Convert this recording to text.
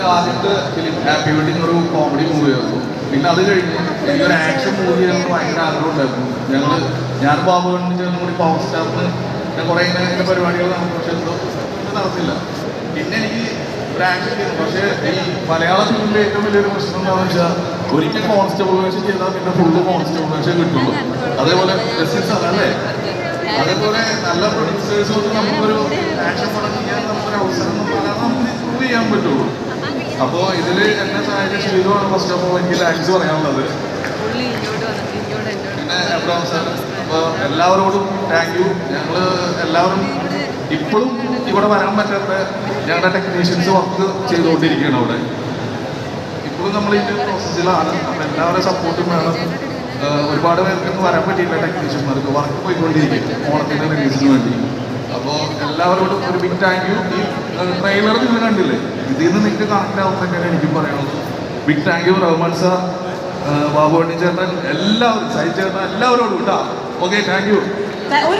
എന്റെ ആദ്യത്തെ film happy wedding ഒരു കോമഡി മൂവിയായിരുന്നു പിന്നെ അത് കഴിഞ്ഞ് എനിക്കൊരു ആക്ഷൻ മൂവി ആയിരുന്നു ഭയങ്കര ആഗ്രഹം ഉണ്ടായിരുന്നു. ഞങ്ങൾ ഞാൻ ബാബുവിന് ചേർന്ന് കൂടി പവർ സ്റ്റാറിന് ഞാൻ കുറേ ഇങ്ങനെ പരിപാടികൾ നടന്നു. പക്ഷെ എന്തോ നടന്നില്ല. പിന്നെ എനിക്ക് ഒരു ആക്ഷൻ ചെയ്തു. പക്ഷേ ഈ മലയാള ഫിലിമിന്റെ ഏറ്റവും വലിയൊരു പ്രശ്നം എന്താണെന്ന് വെച്ചാൽ ഒരിക്കൽ കോൺസ്റ്റബിൾ വേഷം ചെയ്താൽ പിന്നെ ഫുള്ള് കോൺസ്റ്റബിൾ വേഷം കിട്ടുള്ളൂ. അതേപോലെ അല്ലേ? അതേപോലെ നല്ല പ്രൊഡ്യൂസേഴ്സ് നമുക്കൊരു ആക്ഷൻ പടം ചെയ്യാൻ നമുക്കൊരു അവസരം നമുക്ക് ചെയ്യാൻ പറ്റുള്ളൂ. അപ്പോൾ ഇതിൽ എന്നെ സഹായിച്ച ഷീലുവാണ് ഫസ്റ്റ് ഓഫ് ഓൾ എനിക്ക് താങ്ക്സ് പറയാനുള്ളത്. പിന്നെ എബ്രഹാം സാർ അപ്പോൾ എല്ലാവരോടും താങ്ക് യു ഞങ്ങൾ എല്ലാവരും ഇപ്പോഴും ഇവിടെ വരാൻ പറ്റാത്ത ഞങ്ങളുടെ ടെക്നീഷ്യൻസ് വർക്ക് ചെയ്തുകൊണ്ടിരിക്കുകയാണ് അവിടെ. ഇപ്പോഴും നമ്മൾ ഇതിന്റെ പ്രോസസ്സിലാണ് അപ്പൊ എല്ലാവരുടെ സപ്പോർട്ടും വേണം. ഒരുപാട് പേർക്കൊന്നും വരാൻ പറ്റിയില്ല ടെക്നീഷ്യന്മാർക്ക് വർക്ക് പോയിക്കൊണ്ടിരിക്കും ഓണത്തിന്റെ റിലീസിന് വേണ്ടി. എല്ലാവരോടും ഒരു ബിഗ് താങ്ക് യു ഈ ട്രെയിലർ നിങ്ങൾ കണ്ടില്ലേ? ഇതിൽ നിന്ന് നിങ്ങൾക്ക് കണക്ട് തന്നെയാണ് എനിക്ക് പറയാനുള്ളത്. Big thank you Rahman sir Babu ചേട്ടൻ എല്ലാവരും സൈ ചേട്ടൻ എല്ലാവരോടും കേട്ടോ ഓക്കെ താങ്ക് യു